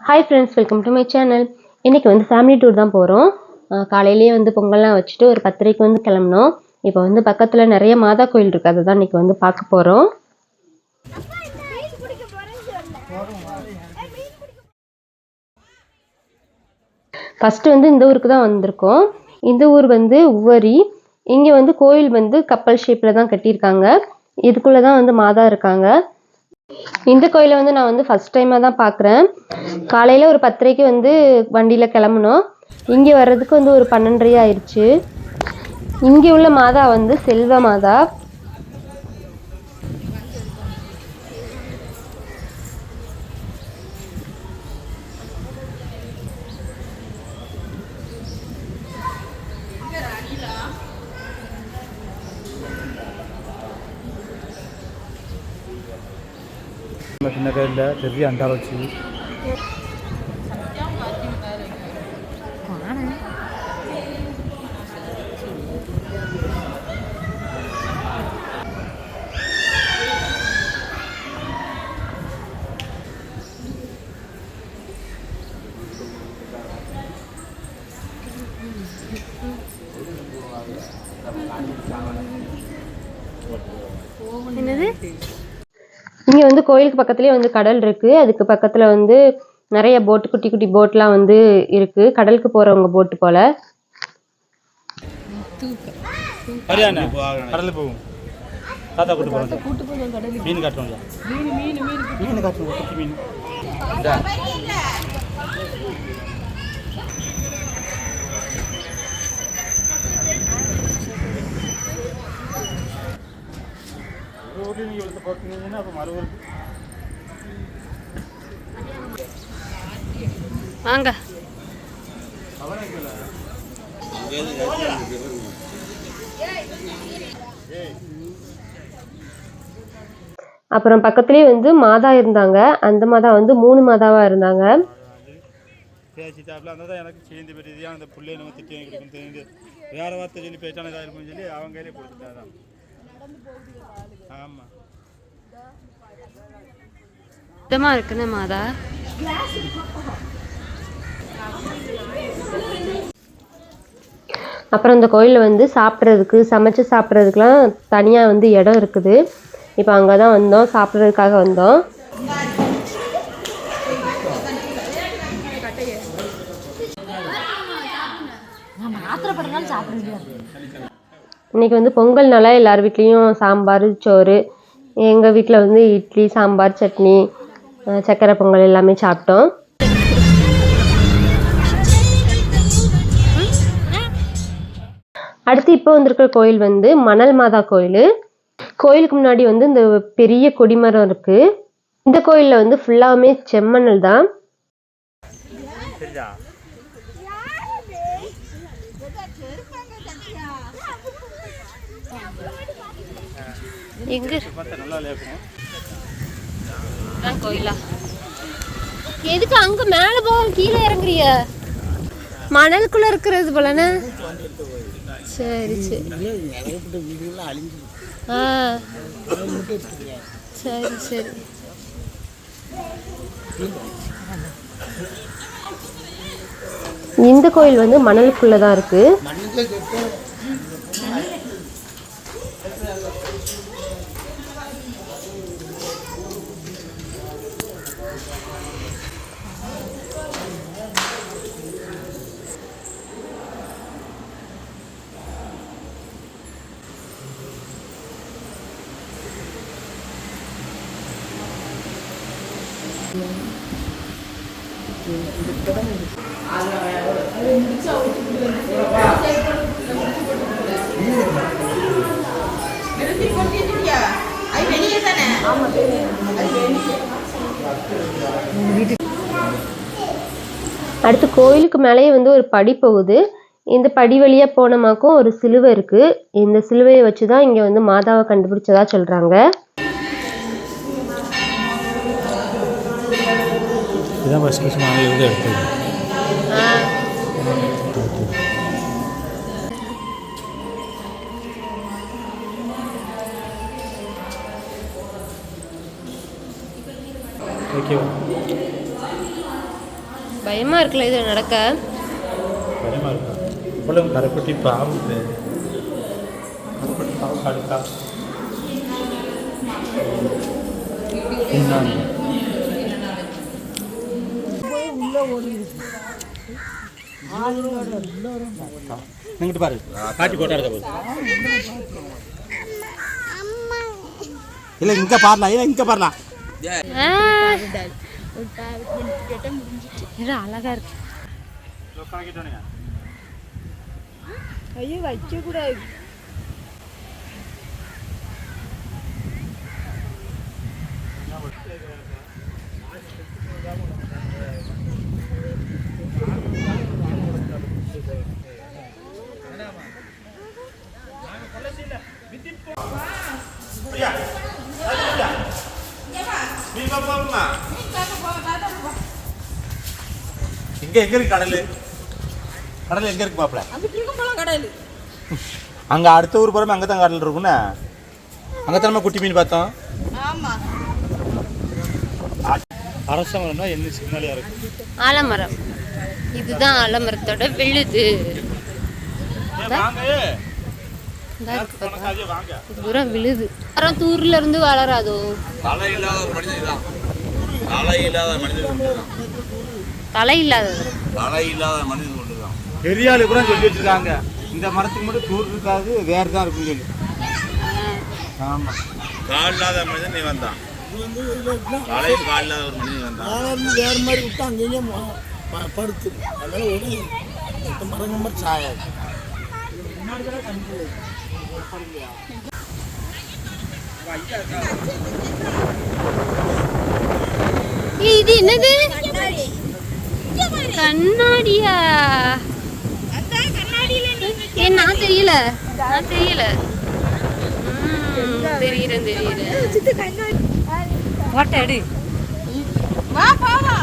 Hi friends welcome to my channel இன்றைக்கி வந்து family tour தான் போகிறோம் காலையிலேயே வந்து பொங்கல்லாம் வச்சுட்டு ஒரு பத்தரைக்கு வந்து கிளம்புனோம். இப்போ வந்து பக்கத்தில் நிறைய மாதா கோயில் இருக்குது அதை தான் இன்றைக்கி வந்து பார்க்க போகிறோம் ஃபஸ்ட்டு வந்து இந்த ஊருக்கு தான் வந்திருக்கோம். இந்த ஊர் வந்து உவரி. இங்கே வந்து கோயில் வந்து கப்பல் ஷேப்பில் தான் கட்டியிருக்காங்க. இதுக்குள்ளே தான் வந்து மாதா இருக்காங்க. இந்த கோயிலை வந்து நான் வந்து ஃபஸ்ட் டைமாக தான் பார்க்குறேன். காலையில் ஒரு பத்தரைக்கு வந்து வண்டியில் கிளம்புனோம். இங்கே வர்றதுக்கு வந்து ஒரு பன்னெண்டரை ஆயிடுச்சு. இங்கே உள்ள மாதா வந்து செல்வ மாதா. சின்ன கையில் பெரிய அண்டா வச்சு என்னது இங்கே வந்து கோயிலுக்கு பக்கத்துலேயே வந்து கடல் இருக்குது அதுக்கு பக்கத்தில் வந்து நிறைய போட்டு குட்டி குட்டி போட்லாம் வந்து இருக்குது கடலுக்கு போகிறவங்க போட்டு போல். தாத்தா கூட்டு போகிறோம் மீன் காட்டுவோம்ல மீன் காட்டுவோம். குட்டி மீன். நீங்கள் அப்போ மறுபடியும் வாங்க. அப்புறம் பக்கத்துலேயே வந்து மாதா இருந்தாங்க. அந்த மாதா வந்து மூணு மாதாவாக இருந்தாங்க. பேசிட்டாப்புல அந்த தான் எனக்கு சேர்ந்து பெரியது. அந்த பிள்ளைய நம்ம திட்டி வாங்கி கொடுக்கணும் தெரியுது. வேற வார்த்தை சொல்லி பேச்சான இதாக இருக்கும்னு சொல்லி அவங்க கையிலே கொடுத்துட்டாதான் ஆமாம் சுத்தமாக இருக்குன்னு மாதா. அப்புறம் இந்த கோயிலில் வந்து சாப்பிட்றதுக்கு சமைச்சு சாப்பிட்றதுக்குலாம் தனியாக வந்து இடம் இருக்குது. இப்போ அங்கே தான் வந்தோம் சாப்பிட்றதுக்காக வந்தோம். இன்னைக்கு வந்து பொங்கல்னால எல்லார் வீட்லேயும் சாம்பார் சோறு. எங்கள் வீட்டில் வந்து இட்லி சாம்பார் சட்னி சக்கரை பொங்கல் எல்லாமே சாப்பிட்டோம். அடுத்து இப்போ வந்திருக்கிற கோயில் வந்து மணல் மாதா கோயில். கோயிலுக்கு முன்னாடி வந்து இந்த பெரிய கொடிமரம் இருக்குது இந்த கோயிலில் வந்து ஃபுல்லாகவுமே செம்மணல் தான். எங்க கோயிலா. எதுக்கு அங்க மேல போக கீழே இறங்குறிய மணலுக்குள்ள இருக்கிறது போலண்ணே சரி சரி. ஆ. சரி சரி. இந்த கோயில் வந்து மணலுக்குள்ள தான் இருக்கு. அடுத்து கோயிலுக்கு மேலேயே வந்து ஒரு படி போகுது. இந்த படி வழியாக போனமாக்கும் ஒரு சிலுவை இருக்குது இந்த சிலுவையை வச்சு தான் இங்கே வந்து மாதாவை கண்டுபிடிச்சதா சொல்கிறாங்க இதான் ஃபஸ்ட் ஃபஸ்ட் நாங்கள் எடுத்தது ஓகேவா பயமா இருக்குல்ல இது நடக்க? பயமா இருக்கா? இவ்வளவு கரைப்பட்டி பாவம் இது. கரைப்பட்டி பாவம் கடுக்கா? இங்கிட்டு பாரு. பாட்டி போட்டா இருக்க போது இல்ல இங்க பாரலாம் இல்ல இங்க பாரலாம் அழகா இருக்கு. ஐயோ வைக்க கூடாது. இங்க எங்க இருக்கு கடல்? கடல் எங்க இருக்கு பாப்பல கடல். அங்க அடுத்த ஊர் போறோம் அங்க தான் கடல் இருக்கும்னா. அங்க தான் நம்ம குட்டி மீன் பார்த்தோம். ஆமா. அரச மரம்னா என்ன சிக்னலியா இருக்கு? ஆலமரம். இதுதான் ஆலமரத்தோட விழுது. பூரா விழுது. மரம் தூர்ல இருந்து வளராதோ. தலை இல்லாத மனிதன் தான் தலை இல்லாத மனிதன் தலை இல்லாதது தலை இல்லாத மனிதன் ஒன்று தான். பெரிய ஆளு கூட சொல்லி வச்சிருக்காங்க. இந்த மரத்துக்கு மட்டும் தூர் இருக்காது வேற தான் இருக்கும் சொல்லி. ஆமா. கால் இல்லாத மனிதன் இவன் தான். தலையில் கால் இல்லாத ஒரு மனிதன் இவன் தான். வேறு மாதிரி விட்டு அங்கேயே படுத்து. அதனால ஒரு மரம் மாதிரி சாயாது. இது என்னது? கண்ணாடியா? ஏ நான் தெரியல. நான் தெரியல. தெரியுறேன் தெரியுறேன் எடு. வா பாவா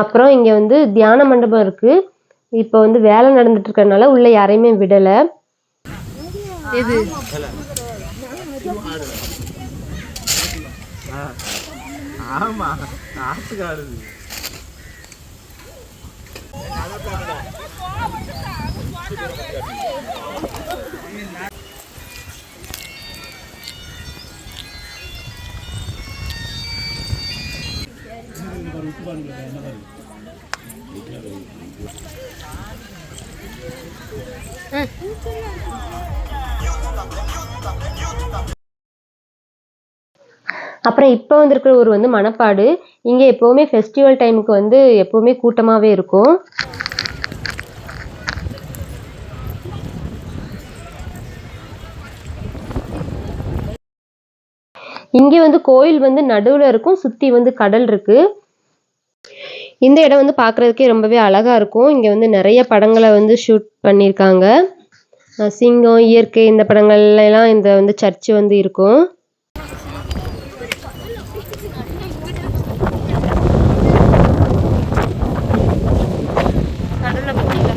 அப்புறம் இங்க வந்து தியான மண்டபம் இருக்கு. இப்போ வந்து வேலை நடந்துட்டு இருக்கறனால உள்ள யாரையுமே விடல. ஆமா ஆடுது அப்புறம் இப்போ வந்திருக்கிற ஊர் வந்து மணப்பாடு. இங்கே எப்போவுமே ஃபெஸ்டிவல் டைமுக்கு வந்து எப்போவுமே கூட்டமாகவே இருக்கும். இங்கே வந்து கோயில் வந்து நடுவில் இருக்கும் சுற்றி வந்து கடல் இருக்குது இந்த இடம் வந்து பார்க்குறதுக்கே ரொம்பவே அழகா இருக்கும். இங்க வந்து நிறைய படங்களை வந்து ஷூட் பண்ணியிருக்காங்க. சிங்கம் இயற்கை இந்த படங்கள்லாம் இந்த வந்து சர்ச் வந்து இருக்கும் கடல்ல பார்த்தீங்களா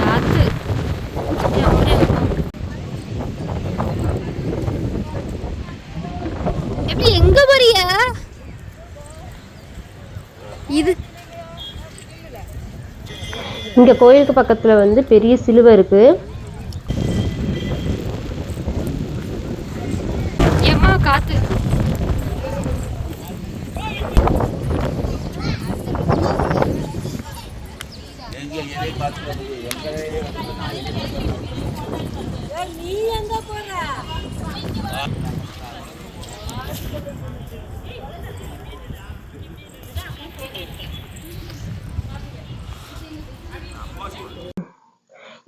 காத்து அப்படியே அப்படியே இருக்கும். எப்படி எங்க போறிய இது இங்க கோயிலுக்கு பக்கத்துல வந்து பெரிய சிலுவை இருக்கு. ஏமா காத்து? பார்த்து வந்து எங்க நீ எங்க போற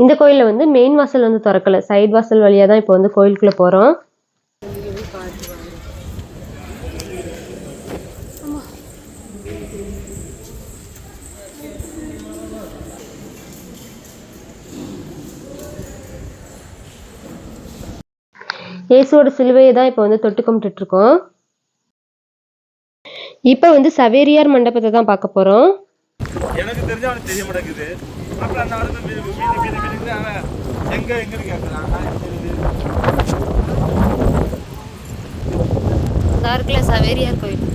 இந்த கோயில்ல வந்து மெயின் வாசல் வந்து திறக்கல. சைடு வாசல் வழியா தான் இப்போ வந்து கோயிலுக்குள்ள போறோம். இயேசுவோட சிலுவையை தான் இப்போ வந்து தொட்டு கும்பிட்டுட்டு இப்போ வந்து சவேரியார் மண்டபத்தை தான் பார்க்க போகிறோம் எனக்கு தெரிஞ்ச அவனுக்கு தெரிய மாட்டேங்குது. அப்புறம் அந்த ஆளுக்கு மீன் மீன் மீன் மீன் அவன் எங்க எங்கன்னு கேட்கறான் இருக்குல்ல சவேரியார் கோயில்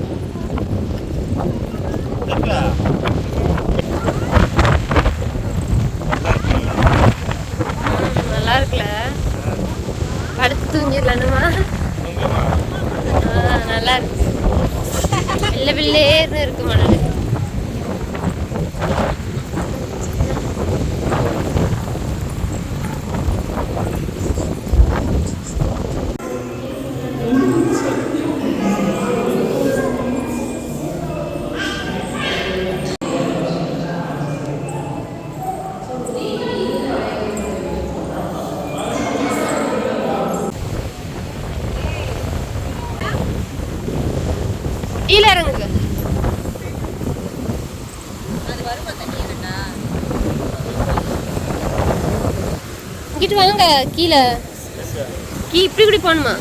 நல்லா இருக்குல்ல படுத்து தூங்கிடலானுமா நல்லா இருக்கு வெள்ளை வெள்ளேர்னு இருக்கு மணல் கீழே இறங்குங்க கீழே. கீ இப்படி இப்படி போகணுமா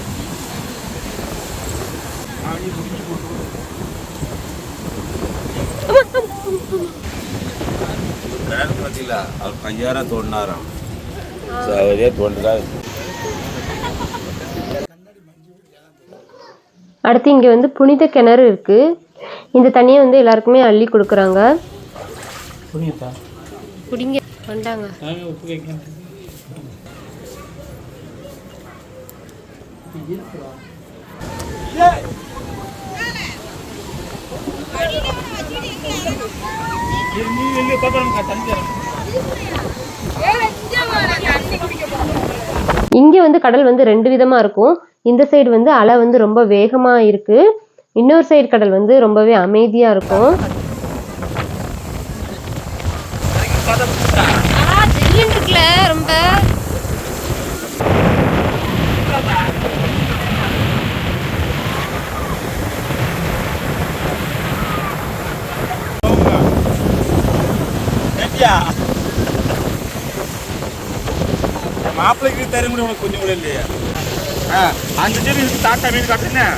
அவர் தோண்டினாராம் அவரே அடுத்து இங்கே வந்து புனித கிணறு இருக்கு. இந்த தண்ணியை வந்து எல்லாருக்குமே அள்ளி கொடுக்குறாங்க. குடிங்க வந்தாங்க. நாங்கள் இருக்கிறார் இங்கே வந்து கடல் வந்து ரெண்டு விதமாக இருக்கும். இந்த சைடு வந்து அலை வந்து ரொம்ப வேகமாக இருக்கு. இன்னொரு சைடு கடல் வந்து ரொம்பவே அமைதியாக இருக்கும். ரொம்ப. மாப்பிள்ளைக்கு தர முடியும் உனக்கு கொஞ்சம் கூட இல்லையா? ஆ அந்த சைடு இதுக்கு தாத்தா மீன் காட்டுறேன்.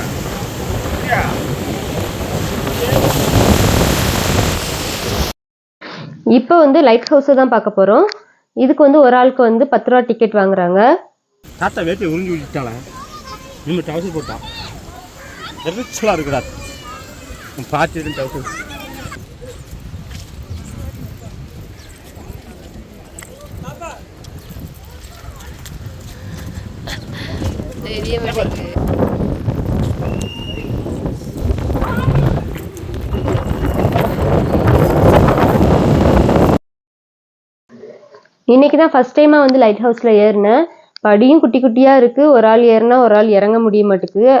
சரியா? இப்போ வந்து லைட் ஹவுஸை தான் பார்க்க போகிறோம் இதுக்கு வந்து ஒரு ஆளுக்கு வந்து பத்து ரூபா டிக்கெட் வாங்குறாங்க. தாத்தா வேட்டியை உறிஞ்சி விட்டாளா இனிமே டவுசர் போட்டான் எரிச்சலாக இருக்குடா. பார்த்து டவுசர் தெரிய மாட்டேங்குது இன்னைக்கு தான் ஃபர்ஸ்ட் டைமாக வந்து லைட் ஹவுஸில் ஏறினேன். படியும் குட்டி குட்டியாக இருக்குது ஒரு ஆள் ஏறினா ஒரு ஆள் இறங்க முடிய மாட்டேங்குது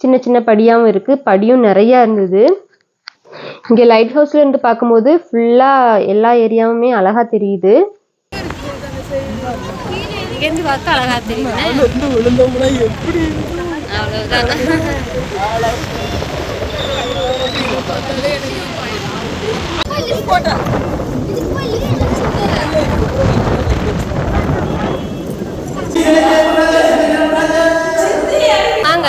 சின்ன சின்ன படியாகவும் இருக்குது படியும் நிறையா இருந்தது. இங்கே லைட் ஹவுஸ்லேருந்து பார்க்கும்போது ஃபுல்லாக எல்லா ஏரியாவுமே அழகாக தெரியுது. இங்கேருந்து பார்க்க அழகாக தெரியுது வந்து விழுந்தோம்னா எப்படி? அவ்வளோதாங்க வாங்க.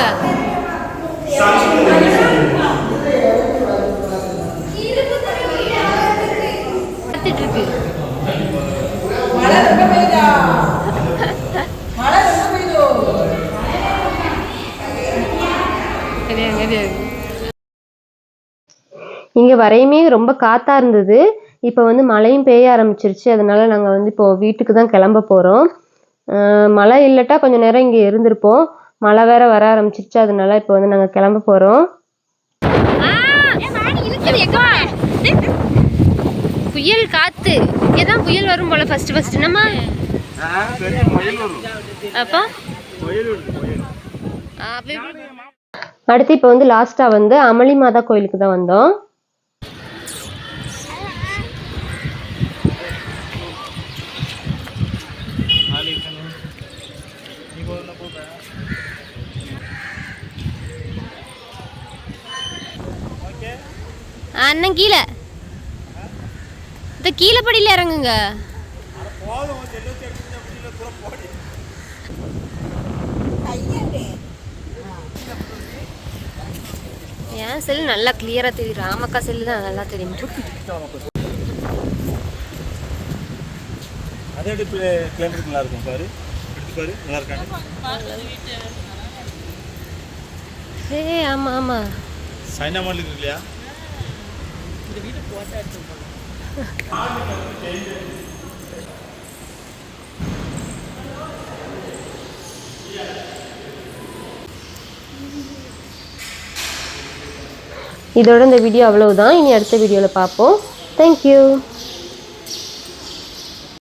இங்கே வரையுமே ரொம்ப காத்தா இருந்தது. இப்போ வந்து மழையும் பெய்ய ஆரம்பிச்சிருச்சு. அதனால நாங்கள் வந்து இப்போ வீட்டுக்கு தான் கிளம்ப போகிறோம் மழை இல்லட்டா கொஞ்ச நேரம் இங்கே இருந்திருப்போம். மழை வேற வர ஆரம்பிச்சிருச்சு. அதனால இப்போ வந்து நாங்கள் கிளம்ப போகிறோம் புயல் காத்து. இங்கே தான் புயல் வரும் போல ஃபர்ஸ்ட் ஃபர்ஸ்ட் நம்ம அப்போ? அடுத்து இப்போ வந்து லாஸ்ட்டாக வந்து அமளி மாதா கோயிலுக்கு தான் வந்தோம். அண்ணன் கீழே இந்த கீழே படியில் இறங்குங்க. என் செல் நல்லா கிளியராக தெரியும் ராமக்கா செல்லு தான் நல்லா தெரியும் அதே எடுப்பு கிளைமேட் நல்லா இருக்கும். பாரு. எடுத்து பாரு. நல்லா இருக்காங்க ஏ ஆமாம் ஆமாம் சைனா மாடல் இருக்கு இல்லையா இதோட இந்த வீடியோ அவ்வளவுதான். இனி அடுத்த வீடியோவில் பார்ப்போம். தேங்க்யூ